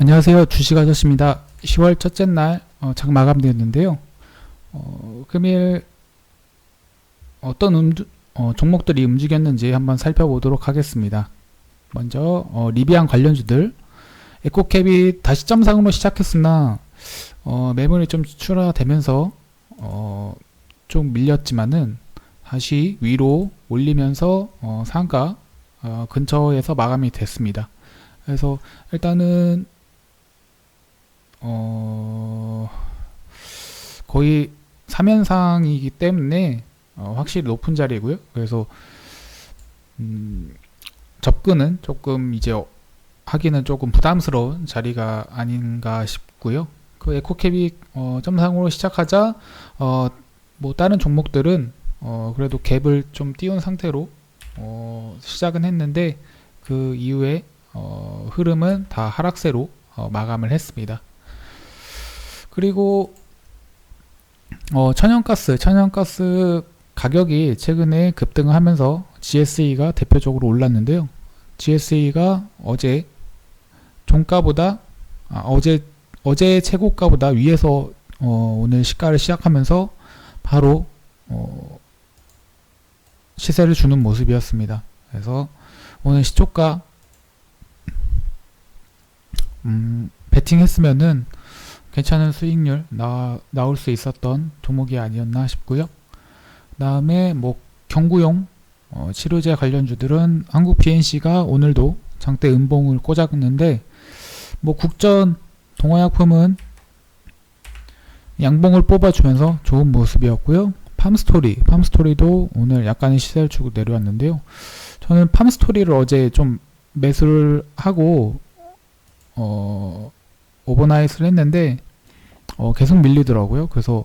안녕하세요. 주식 아저씨입니다. 10월 첫째 날 어, 장 마감되었는데요. 어, 금일 어떤 음주, 어, 종목들이 움직였는지 한번 살펴보도록 하겠습니다. 먼저 어, 리비안 관련주들 에코캡이 다시 점상으로 시작했으나 어, 매물이 좀 추가되면서 어, 좀 밀렸지만은 다시 위로 올리면서 어, 상가 어, 근처에서 마감이 됐습니다. 그래서 일단은 어, 거의 3연상이기 때문에 어, 확실히 높은 자리고요. 그래서 음, 접근은 조금 이제 어, 하기는 조금 부담스러운 자리가 아닌가 싶고요. 그 에코캡이 어, 점상으로 시작하자 어, 뭐 다른 종목들은 어, 그래도 갭을 좀 띄운 상태로 어, 시작은 했는데 그 이후에 어, 흐름은 다 하락세로 어, 마감을 했습니다. 그리고 어, 천연가스, 천연가스 가격이 최근에 급등을 하면서 GSE가 대표적으로 올랐는데요. GSE가 어제 종가보다 아, 어제 어제 최고가보다 위에서 어, 오늘 시가를 시작하면서 바로 어, 시세를 주는 모습이었습니다. 그래서 오늘 시초가 음, 베팅했으면은 괜찮은 수익률 나, 나올 수 있었던 종목이 아니었나 싶고요. 다음에 뭐 경구용 어, 치료제 관련주들은 한국 PNC가 오늘도 장대 음봉을 꽂았는데 뭐 국전 동화약품은 양봉을 뽑아주면서 좋은 모습이었고요. 팜스토리, 팜스토리도 오늘 약간의 시세를 주고 내려왔는데요. 저는 팜스토리를 어제 좀 매수를 하고 어, 오버나잇을 했는데 어, 계속 밀리더라고요. 그래서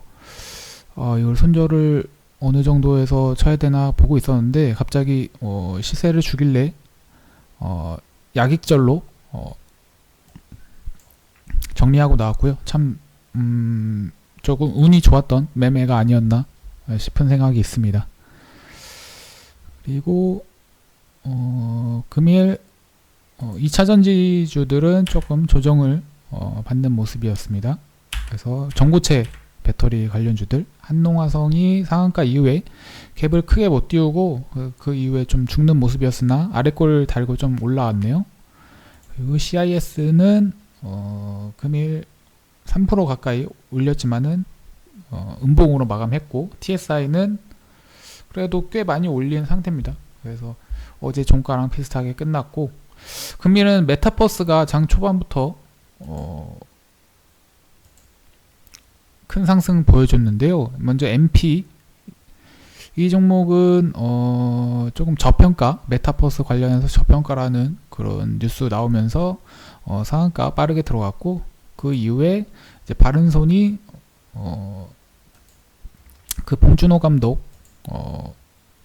어, 이걸 손절을 어느 정도에서 쳐야 되나 보고 있었는데 갑자기 어, 시세를 주길래 어, 약익절로 어, 정리하고 나왔고요. 참 음, 조금 운이 좋았던 매매가 아니었나 싶은 생각이 있습니다. 그리고 어, 금일 어, 2차 전지주들은 조금 조정을 어, 받는 모습이었습니다. 그래서 전고체 배터리 관련주들 한농화성이 상한가 이후에 갭을 크게 못 띄우고 그, 그 이후에 좀 죽는 모습이었으나 아래 골 달고 좀 올라왔네요. 그리고 CIS는 어, 금일 3% 가까이 올렸지만은 어, 음봉으로 마감했고 TSI는 그래도 꽤 많이 올린 상태입니다. 그래서 어제 종가랑 비슷하게 끝났고 금일은 메타버스가 장 초반부터 어, 큰 상승 보여줬는데요. 먼저 MP 이 종목은 어, 조금 저평가 메타버스 관련해서 저평가라는 그런 뉴스 나오면서 어, 상한가 빠르게 들어갔고 그 이후에 이제 바른손이 어, 그 봉준호 감독 어,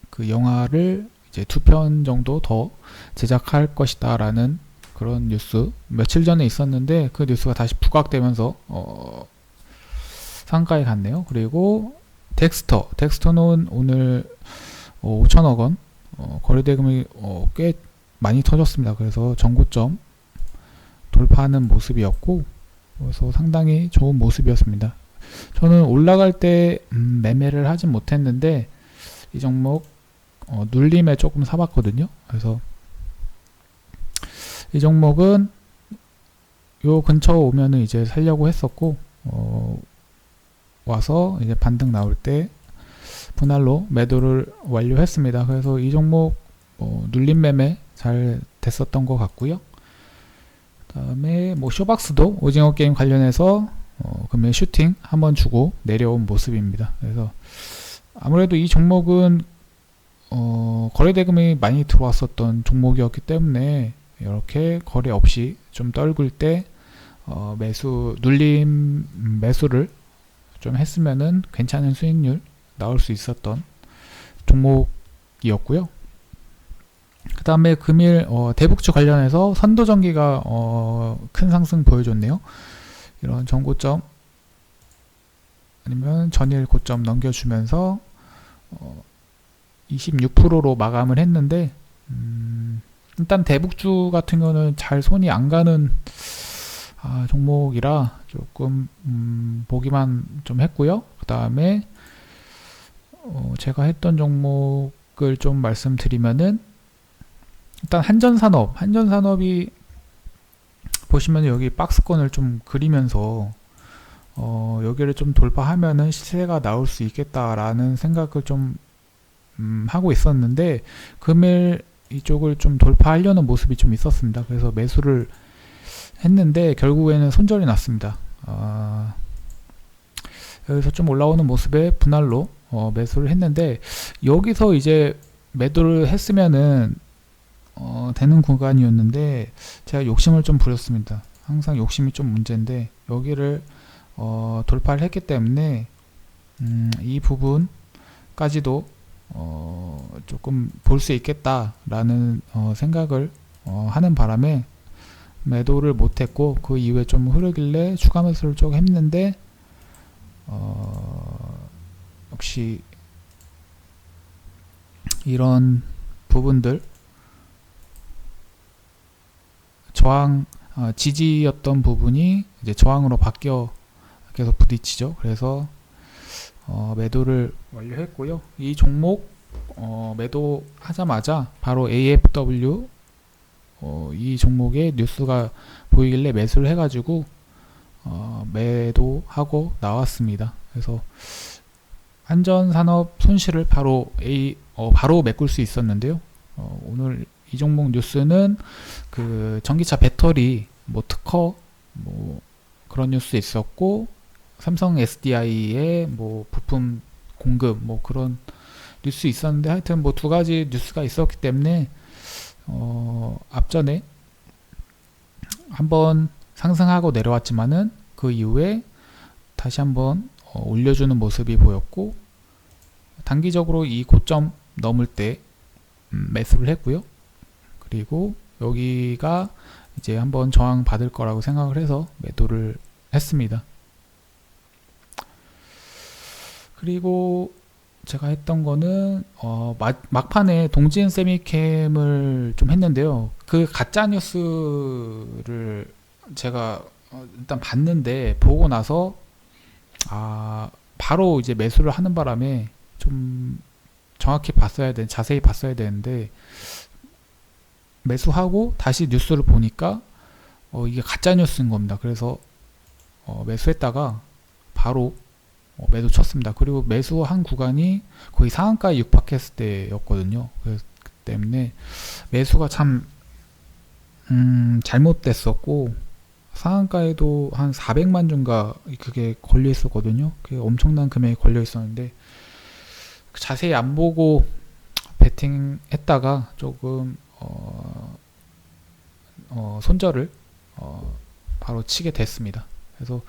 그 영화를 이제 두 편 정도 더 제작할 것이다라는 그런 뉴스 며칠 전에 있었는데 그 뉴스가 다시 부각되면서 어, 상가에 갔네요. 그리고 덱스터, 덱스터는 오늘 어, 5천억 원 어, 거래대금이 어, 꽤 많이 터졌습니다. 그래서 전고점 돌파하는 모습이었고 그래서 상당히 좋은 모습이었습니다. 저는 올라갈 때 음, 매매를 하진 못했는데 이 종목 어, 눌림에 조금 사봤거든요. 그래서 이 종목은 요 근처 오면은 이제 살려고 했었고 어, 와서 이제 반등 나올 때 분할로 매도를 완료했습니다. 그래서 이 종목 어, 눌림 매매 잘 됐었던 것 같고요. 그다음에 뭐 쇼박스도 오징어 게임 관련해서 어, 금일 슈팅 한번 주고 내려온 모습입니다. 그래서 아무래도 이 종목은 어, 거래 대금이 많이 들어왔었던 종목이었기 때문에 이렇게 거래 없이 좀 떨굴 때 어, 매수 눌림 매수를 좀 했으면은 괜찮은 수익률 나올 수 있었던 종목이었고요. 그 다음에 금일 어, 대북주 관련해서 선도전기가 어, 큰 상승 보여줬네요. 이런 전고점 아니면 전일 고점 넘겨주면서 어, 26%로 마감을 했는데 음, 일단 대북주 같은 경우는 잘 손이 안 가는 아, 종목이라 조금 음, 보기만 좀 했고요. 그 다음에 어, 제가 했던 종목을 좀 말씀드리면은 일단 한전산업, 한전산업이 보시면 여기 박스권을 좀 그리면서 어, 여기를 좀 돌파하면은 시세가 나올 수 있겠다라는 생각을 좀 음, 하고 있었는데 금일 이쪽을 좀 돌파하려는 모습이 좀 있었습니다. 그래서 매수를 했는데 결국에는 손절이 났습니다. 아, 여기서 좀 올라오는 모습에 분할로 어, 매수를 했는데 여기서 이제 매도를 했으면은 어, 되는 구간이었는데 제가 욕심을 좀 부렸습니다. 항상 욕심이 좀 문제인데 여기를 어, 돌파를 했기 때문에 음, 이 부분까지도 어, 조금 볼 수 있겠다라는 어, 생각을 어, 하는 바람에 매도를 못했고 그 이후에 좀 흐르길래 추가 매수를 좀 했는데 어, 역시 이런 부분들 저항 어, 지지였던 부분이 이제 저항으로 바뀌어 계속 부딪히죠. 그래서 어, 매도를 완료했고요. 이 종목 어, 매도하자마자 바로 AFW 어, 이 종목의 뉴스가 보이길래 매수를 해가지고 어, 매도하고 나왔습니다. 그래서 한전산업 손실을 바로 A 어, 바로 메꿀 수 있었는데요. 어, 오늘 이 종목 뉴스는 그 전기차 배터리 뭐 특허 뭐 그런 뉴스 있었고 삼성 SDI의 뭐 부품 공급 뭐 그런 뉴스 있었는데 하여튼 뭐 두 가지 뉴스가 있었기 때문에 어 앞전에 한번 상승하고 내려왔지만은 그 이후에 다시 한번 어 올려주는 모습이 보였고 단기적으로 이 고점 넘을 때 음, 매수를 했고요. 그리고 여기가 이제 한번 저항 받을 거라고 생각을 해서 매도를 했습니다. 그리고 제가 했던 거는 어, 막, 막판에 동진 세미캠을 좀 했는데요. 그 가짜 뉴스를 제가 어, 일단 봤는데 보고 나서 아 바로 이제 매수를 하는 바람에 좀 정확히 봤어야 돼 자세히 봤어야 되는데 매수하고 다시 뉴스를 보니까 어, 이게 가짜 뉴스인 겁니다. 그래서 어, 매수했다가 바로 어, 매도 쳤습니다. 그리고 매수한 구간이 거의 상한가에 육박했을 때였거든요. 그래서 그 때문에 매수가 참 음, 잘못됐었고 상한가에도 한 400만 주인가 그게 걸려 있었거든요. 그게 엄청난 금액이 걸려 있었는데 자세히 안 보고 베팅했다가 조금 어, 어, 손절을 어, 바로 치게 됐습니다. 그래서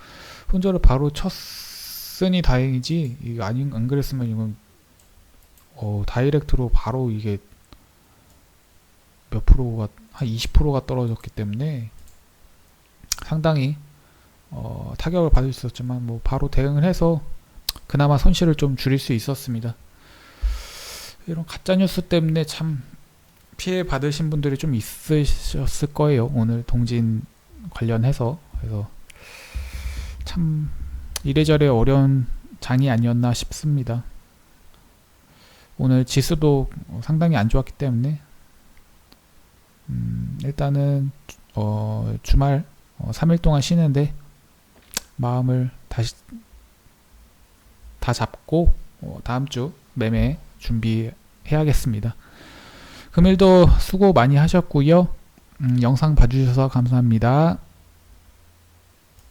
손절을 바로 쳤 으니 다행이지 이게 아닌 안 그랬으면 이건 어, 다이렉트로 바로 이게 몇 프로가 한 20%가 떨어졌기 때문에 상당히 어, 타격을 받을 수 있었지만 뭐 바로 대응을 해서 그나마 손실을 좀 줄일 수 있었습니다. 이런 가짜 뉴스 때문에 참 피해 받으신 분들이 좀 있으셨을 거예요. 오늘 동진 관련해서 그래서 참 이래저래 어려운 장이 아니었나 싶습니다. 오늘 지수도 상당히 안 좋았기 때문에 음, 일단은 어, 주말 어, 3일 동안 쉬는데 마음을 다시 다 잡고 어, 다음 주 매매 준비해야겠습니다. 금일도 수고 많이 하셨고요. 음, 영상 봐주셔서 감사합니다.